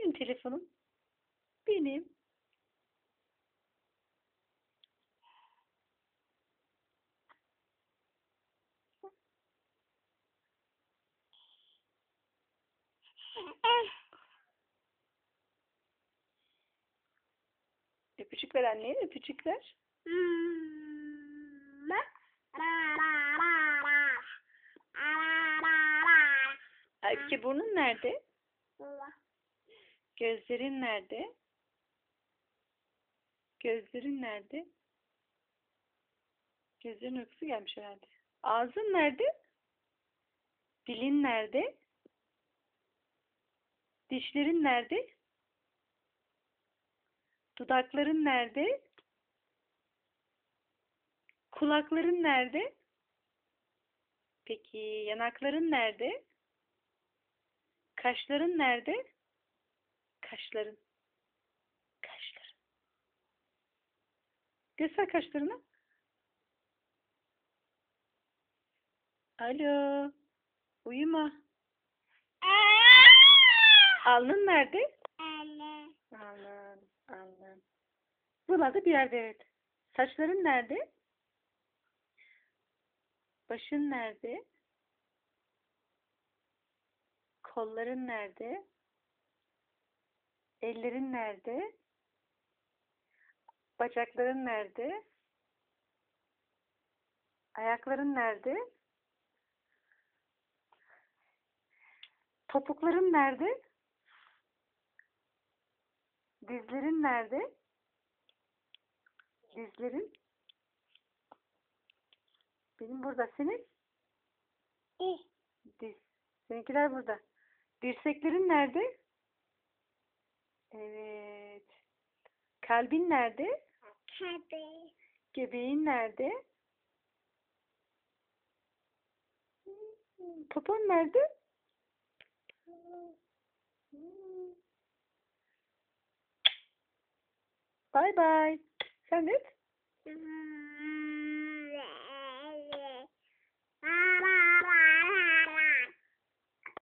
Benim telefonum. Benim. Öpücük ver anneye, öpücük ver. Aybüke burnun nerede? Gözlerin nerede? Gözlerin nerede? Gözlerin uykusu gelmiş herhalde. Ağzın nerede? Dilin nerede? Dişlerin nerede? Dudakların nerede? Kulakların nerede? Peki yanakların nerede? Kaşların nerede? Kaşların. Kaşların. Göster kaşlarını. Alo. Uyuma. Alnın nerede? Alnın. Alnın. Buralarda bir yerde evet. Saçların nerede? Başın nerede? Kolların nerede? Ellerin nerede? Bacakların nerede? Ayakların nerede? Topukların nerede? Dizlerin nerede? Dizlerin? Benim burada. Senin? Diz. Seninkiler burada. Dirseklerin nerede? Evet. Kalbin nerede? Göbeğin nerede? Popon nerede? Bye bye. Sen de?